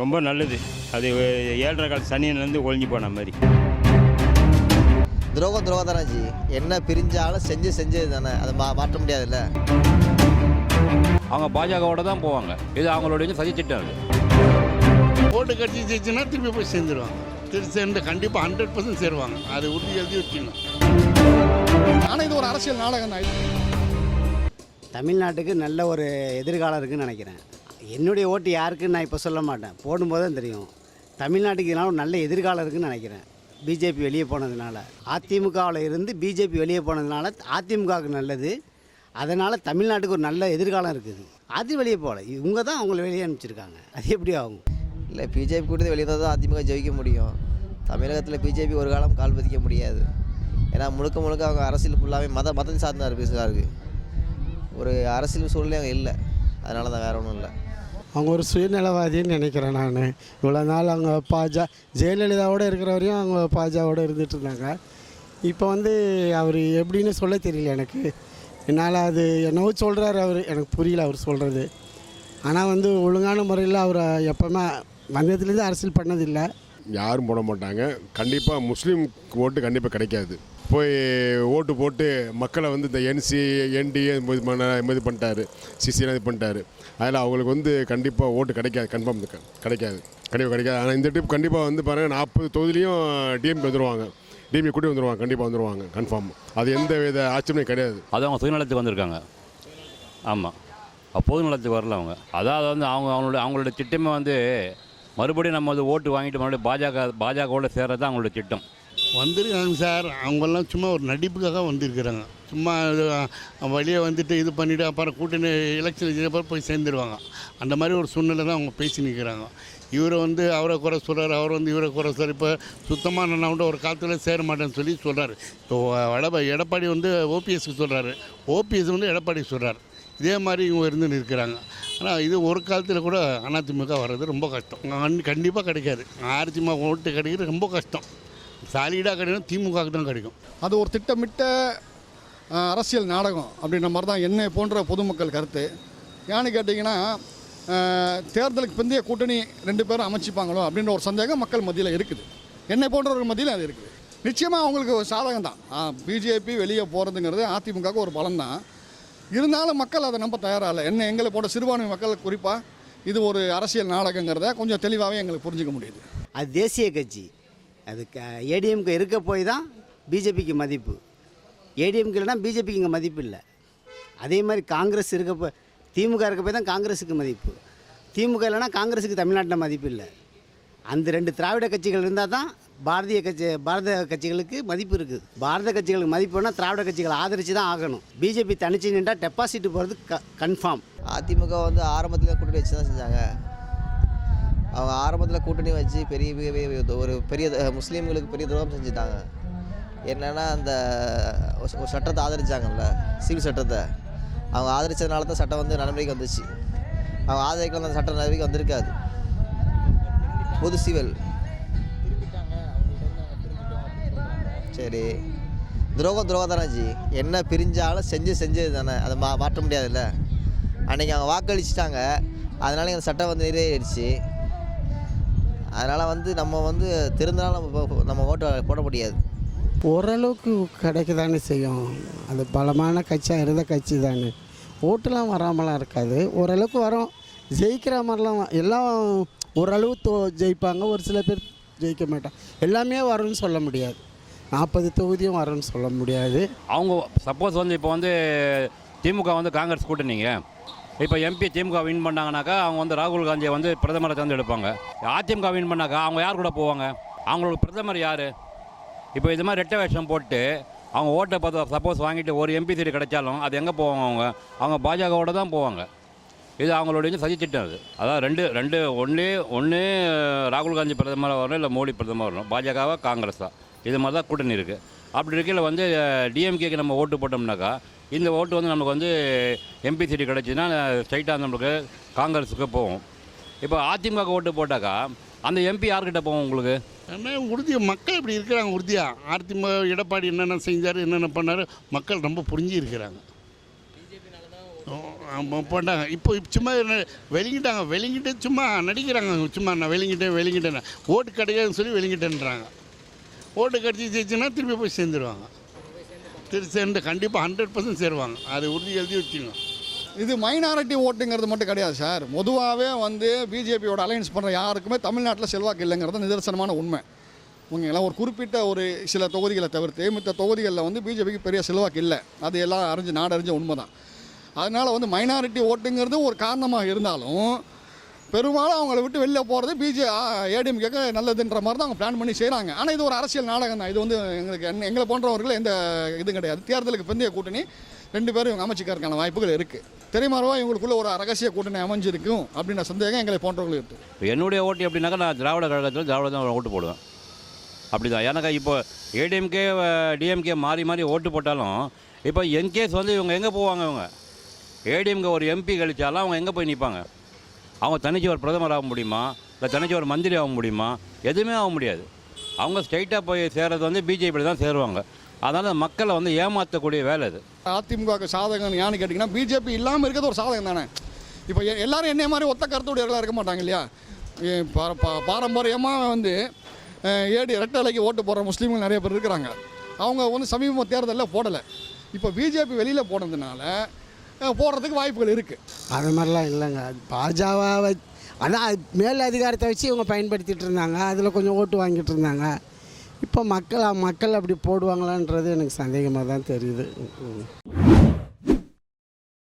ரொம்ப நல்லது. அது ஏழரை கால சனியிலேருந்து ஒழிஞ்சு போன மாதிரி. துரோகம் துரோகம் என்ன பிரிஞ்சாலும் செஞ்சு செஞ்சது தானே. அதை மா மாற்ற முடியாதுல்ல? அவங்க பாஜகவோட தான் போவாங்க. இது அவங்களுடைய சதி திட்டம் அது. ஓட்டு கட்சி ஜெயிச்சுன்னா திருப்பி போய் சேர்ந்துருவாங்க. திருப்பி சேர்ந்து கண்டிப்பாக ஹண்ட்ரட் பர்சன்ட் சேருவாங்க. அது உறுதி எழுதி வச்சுக்கணும். ஆனால் இது ஒரு அரசியல் நாடகம் தான் தமிழ்நாட்டுக்கு நல்ல ஒரு எதிர்காலம் இருக்குன்னு நினைக்கிறேன். என்னுடைய ஓட்டு யாருக்குன்னு நான் இப்போ சொல்ல மாட்டேன். போடும்போது தான் தெரியும். தமிழ்நாட்டுக்கு இதனால் ஒரு நல்ல எதிர்காலம் இருக்குன்னு நினைக்கிறேன். பிஜேபி வெளியே போனதுனால. அதிமுகவில் இருந்து பிஜேபி வெளியே போனதுனால அதிமுகவுக்கு நல்லது. அதனால் தமிழ்நாட்டுக்கு ஒரு நல்ல எதிர்காலம் இருக்குது. அது வெளியே போகல. இவங்க தான் அவங்கள வெளியே அனுப்பிச்சிருக்காங்க. அது எப்படி ஆகும்? இல்லை பிஜேபி கூட்டத்தை வெளியே தான் அதிமுக ஜெயிக்க முடியும். தமிழகத்தில் பிஜேபி ஒரு காலம் கால் பதிக்க முடியாது. ஏன்னா முழுக்க முழுக்க அவங்க அரசியல் ஃபுல்லாகவே மத மதம் சார்ந்த பேசுகிறாரு ஒரு அரசியல் சூழ்நிலை அங்கே இல்லை. அதனால தான் வேற ஒன்றும் இல்லை. அவங்க ஒரு சுயநலவாதின்னு நினைக்கிறேன் நான். இவ்வளோ நாள் அவங்க பாஜ ஜெயலலிதாவோட இருக்கிற வரையும் அவங்க பாஜாவோட இருந்துட்டு இருந்தாங்க. இப்போ வந்து அவர் எப்படின்னு சொல்ல தெரியல எனக்கு. என்னால் அது என்னவோ சொல்கிறாரு அவர். எனக்கு புரியல அவர் சொல்கிறது ஆனால் வந்து ஒழுங்கான முறையில் அவர் எப்போவுமே வந்ததுலேருந்து அரசியல் பண்ணதில்லை. யாரும் போட மாட்டாங்க. கண்டிப்பாக முஸ்லீம் ஓட்டு கண்டிப்பாக கிடைக்காது. போய் ஓட்டு போட்டு மக்களை வந்து இந்த என்சி என்டிஏ இது பண்ண இது பண்ணிட்டாரு. சிசிலாம் இது பண்ணிட்டாரு. அதில் அவங்களுக்கு வந்து கண்டிப்பாக ஓட்டு கிடைக்காது கன்ஃபார்ம் கிடைக்காது. கண்டிப்பாக கிடைக்காது. ஆனால் இந்த ட்ரிப் கண்டிப்பாக வந்து பாருங்கள் நாற்பது தொகுதியிலையும் டிஎம்கே வந்துடுவாங்க டிஎம்கே கூட்டி வந்துடுவாங்க கண்டிப்பாக வந்துடுவாங்க கன்ஃபார்ம் அது எந்த வித ஆச்சரியமே கிடையாது. அது அவங்க சுயநலத்துக்கு வந்திருக்காங்க. ஆமாம் பொது நலத்துக்கு வரல அவங்க. அதாவது வந்து அவங்க அவங்களோட அவங்களோட திட்டமே வந்து மறுபடியும் நம்ம வந்து ஓட்டு வாங்கிட்டு மறுபடியும் பாஜக பாஜகவோட சேர்றது தான் அவங்களோட திட்டம். வந்திருக்காங்க சார் அவங்கெல்லாம் சும்மா ஒரு நடிப்புக்காக வந்திருக்கிறாங்க சும்மா வழியே வந்துட்டு இது பண்ணிவிட்டு அப்புறம் கூட்டணி எலெக்ஷன் அப்புறம் போய் சேர்ந்துருவாங்க அந்த மாதிரி ஒரு சூழ்நிலை தான் அவங்க பேசி நிற்கிறாங்க இவரை வந்து அவரை குறை சொல்கிறார் அவர் வந்து இவரை குறை சொல்கிறார் இப்போ சுத்தமாக நான் கூட ஒரு காலத்தில் சேர மாட்டேன்னு சொல்லி சொல்கிறார் இப்போ வட எடப்பாடி வந்து ஓபிஎஸ்க்கு சொல்கிறாரு ஓபிஎஸ் வந்து எடப்பாடி சொல்கிறார் இதே மாதிரி இவங்க இருந்து நிற்கிறாங்க ஆனால் இது ஒரு காலத்தில் கூட அதிமுக வர்றது ரொம்ப கஷ்டம் கண்டிப்பாக கிடைக்காது ஆர்ஜிமா ஓட்டு கிடைக்கிறது ரொம்ப கஷ்டம் சாலிடாக கிடைக்கும் திமுகவுக்கு தான் கிடைக்கும். அது ஒரு திட்டமிட்ட அரசியல் நாடகம் அப்படின்ற மாதிரி தான் என்னை போன்ற பொதுமக்கள் கருத்து. ஏன்னு கேட்டிங்கன்னா தேர்தலுக்கு பிந்தைய கூட்டணி ரெண்டு பேரும் அமைச்சிப்பாங்களோ அப்படின்ற ஒரு சந்தேகம் மக்கள் மத்தியில் இருக்குது. என்னை போன்றவர்கள் மத்தியில் அது இருக்குது. நிச்சயமாக அவங்களுக்கு ஒரு சாதகம் தான். பிஜேபி வெளியே போகிறதுங்கிறது அதிமுகவுக்கு ஒரு பலம் தான். இருந்தாலும் மக்கள் அதை நம்ப தயாராக இல்லை என்ன எங்களை போன்ற சிறுபான்மை மக்கள் குறிப்பாக இது ஒரு அரசியல் நாடகங்கிறத கொஞ்சம் தெளிவாகவே எங்களுக்கு புரிஞ்சுக்க முடியுது. அது தேசிய கட்சி. அது ஏடிஎம்கே இருக்க போய் தான் பிஜேபிக்கு மதிப்பு. ஏடிஎம்கே இல்லைனா பிஜேபிக்கு இங்கே மதிப்பு இல்லை. அதே மாதிரி காங்கிரஸ் இருக்க போய் திமுக இருக்க போய் தான் காங்கிரஸுக்கு மதிப்பு. திமுக இல்லைனா காங்கிரஸுக்கு தமிழ்நாட்டில் மதிப்பு இல்லை. அந்த ரெண்டு திராவிட கட்சிகள் இருந்தால் தான் பாரதிய கட்சி பாரத கட்சிகளுக்கு மதிப்பு இருக்குது. பாரத கட்சிகளுக்கு மதிப்புனா திராவிட கட்சிகளை ஆதரித்து தான் ஆகணும். பிஜேபி தனிச்சு நின்றால் டெபாசிட் போகிறது க கன்ஃபார்ம் அதிமுக வந்து ஆரம்பத்தில் கூட்டணி வச்சு தான் செஞ்சாங்க. அவங்க ஆரம்பத்தில் கூட்டணி வச்சு பெரிய பெரிய ஒரு பெரிய முஸ்லீம்களுக்கு பெரிய துரோகம் செஞ்சுட்டாங்க. என்னென்னா அந்த ஒரு- ஒரு சட்டத்தை ஆதரித்தாங்கல்ல சிவில் சட்டத்தை. அவங்க ஆதரித்ததுனால தான் சட்டம் வந்து நடைமுறைக்கு வந்துச்சு. அவங்க ஆதரிக்கலாம் அந்த சட்டம் நடைமுறைக்கு வந்திருக்காது. பொது சிவில். சரி. துரோகம் துரோகம் தானே ஜி. என்ன பிரிஞ்சாலும் செஞ்சு செஞ்சது தானே. அதை மா மாற்ற முடியாதுல்ல. அன்றைக்கி அவங்க வாக்களிச்சிட்டாங்க. அதனால எங்கள் சட்டம் வந்து நிறைவேறிடுச்சு. அதனால் வந்து நம்ம வந்து திருந்தினாலும் நம்ம நம்ம ஓட்டு போட முடியாது. ஓரளவுக்கு கிடைக்க தானே செய்யும். அது பலமான கட்சியாக இருந்த கட்சி தானே. ஓட்டுலாம் வராமலாம் இருக்காது. ஓரளவுக்கு வரும். ஜெயிக்கிற மாதிரிலாம் எல்லாம் ஓரளவு தோ ஜெயிப்பாங்க. ஒரு சில பேர் ஜெயிக்க மாட்டாங்க. எல்லாமே வரும்னு சொல்ல முடியாது. நாற்பது தொகுதியும் வரும்னு சொல்ல முடியாது. அவங்க சப்போஸ் வந்து இப்போ வந்து திமுக வந்து காங்கிரஸ் கூட்டணிங்க. இப்போ எம்பி திமுக வின் பண்ணாங்கனாக்கா அவங்க வந்து ராகுல் காந்தியை வந்து பிரதமரை தேர்ந்தெடுப்பாங்க. அதிமுக வின் பண்ணாக்கா அவங்க யார் கூட போவாங்க? அவங்களோட பிரதமர் யார்? இப்போ இது மாதிரி ரெட்டை வேஷம் போட்டு அவங்க ஓட்டை பார்த்து சப்போஸ் வாங்கிட்டு ஒரு எம்பி சீட்டு கிடைச்சாலும் அது எங்கே போவாங்க அவங்க? அவங்க பாஜகவோட தான் போவாங்க. இது அவங்களுடைய சதி திட்டம் அது. அதான் ரெண்டு ரெண்டு ஒன்று ஒன்று ராகுல் காந்தி பிரதமராக வரணும் இல்லை மோடி பிரதமர் வரணும். பாஜகவா காங்கிரஸா? இது மாதிரி தான் கூட்டணி இருக்குது அப்படி இருக்கையில் வந்து டிஎம்கேக்கு நம்ம ஓட்டு போட்டோம்னாக்கா இந்த ஓட்டு வந்து நமக்கு வந்து எம்பி சீட்டு கிடச்சின்னா ஸ்ட்ரைட்டாக நம்மளுக்கு காங்கிரஸுக்கு போகும். இப்போ அதிமுக ஓட்டு போட்டாக்கா அந்த எம்பி யார்கிட்ட போகும் உங்களுக்கு? ஏன்னா உறுதி மக்கள் இப்படி இருக்கிறாங்க உறுதியாக அதிமுக எடப்பாடி என்னென்ன செஞ்சார் என்னென்ன பண்ணார் மக்கள் ரொம்ப புரிஞ்சு இருக்கிறாங்க. போட்டாங்க. இப்போ சும்மா என்ன- வெளிங்கிட்டாங்க வெளிங்கிட்டு சும்மா நடிக்கிறாங்க சும்மா நான் வெளிங்கிட்டேன் வெளிங்கிட்டேன் ஓட்டு கிடையாதுன்னு சொல்லி வெளிங்கிட்டேன்றாங்க ஓட்டு கட்சி ஜெயிச்சுன்னா திருப்பி போய் சேர்ந்துருவாங்க. திரு சேர்ந்து கண்டிப்பாக ஹண்ட்ரட் பர்சன்ட் சேருவாங்க. அது உறுதி எழுதி வச்சுக்கணும் இது மைனாரிட்டி ஓட்டுங்கிறது மட்டும் கிடையாது சார். பொதுவாகவே வந்து பிஜேபியோட அலையன்ஸ் பண்ணுற யாருக்குமே தமிழ்நாட்டில் செல்வாக்கு இல்லைங்கிறது நிதர்சனமான உண்மை. ஓகேங்களா? ஒரு குறிப்பிட்ட ஒரு சில தொகுதிகளை தவிர்த்து மித்த தொகுதிகளில் வந்து பிஜேபிக்கு பெரிய செல்வாக்கு இல்லை. அது எல்லாம் அறிஞ்சு நாடறிஞ்ச உண்மை தான் அதனால் வந்து மைனாரிட்டி ஓட்டுங்கிறது ஒரு காரணமாக இருந்தாலும் பெரும்பாலும் அவங்கள விட்டு வெளில போகிறது பிஜே ஏடிஎம்கேக்கு நல்லதுன்ற மாதிரி தான் அவங்க பிளான் பண்ணி செய்கிறாங்க ஆனால் இது ஒரு அரசியல் நாடகம் தான். இது வந்து எங்களுக்கு என்ன- எங்களை போன்றவர்கள் எந்த இதுவும் கிடையாது. தேர்தலுக்கு பிந்தைய கூட்டணி ரெண்டு பேரும் இவங்க அமைச்சிக்கிறதுக்கான வாய்ப்புகள் இருக்குது தெரியுமாறவா இவங்களுக்குள்ள ஒரு ரகசிய கூட்டணி அமைஞ்சிருக்கும் அப்படின்ற சந்தேகம் எங்களை போன்றவர்கள் இருக்குது என்னுடைய ஓட்டு எப்படின்னாக்கா நான் திராவிட கழகத்தில் திராவிட தான் ஓட்டு போடுவேன். அப்படி தான் எனக்கு இப்போ ஏடிஎம்கே டிஎம்கே மாறி மாறி ஓட்டு போட்டாலும் இப்போ என்கேஸ் வந்து இவங்க எங்கே போவாங்க இவங்க? ஏடிஎம்கே ஒரு எம்பி கழிச்சாலும் அவங்க எங்கே போய் நிற்பாங்க அவங்க தனிச்சு ஒரு பிரதமர் ஆக முடியுமா? இல்லை தனிச்சு ஒரு மந்திரி ஆக முடியுமா? எதுவுமே ஆக முடியாது. அவங்க ஸ்ட்ரைட்டாக போய் சேர்றது வந்து பிஜேபியில் தான் சேருவாங்க. அதனால் மக்களை வந்து ஏமாற்றக்கூடிய வேலை இது அதிமுக சாதகம் ஏன்னு கேட்டிங்கன்னா பிஜேபி இல்லாமல் இருக்கிறது ஒரு சாதகம் தானே? இப்போ எ- எல்லாரும் என்ன மாதிரி ஒத்த கருத்துடையவர்களாக இருக்க மாட்டாங்க இல்லையா? பா- பாரம்பரியமாக வந்து அஹ், ஏடி ரெட்டலைக்கு ஓட்டு போடுற முஸ்லீம்கள் நிறைய பேர் இருக்கிறாங்க. அவங்க வந்து சமீப தேர்தலில் போடலை. இப்போ பிஜேபி வெளியில் போனதுனால போடுறதுக்கு வாய்ப்புகள் இருக்குது அது மாதிரிலாம் இல்லைங்க. பாஜாவை ஆனால் மேல் அதிகாரத்தை வச்சு இவங்க பயன்படுத்திகிட்டு இருந்தாங்க. அதில் கொஞ்சம் ஓட்டு வாங்கிட்டு இருந்தாங்க. இப்போ மக்கள் மக்கள் அப்படி போடுவாங்களான்றது எனக்கு சந்தேகமாக தான் தெரியுது.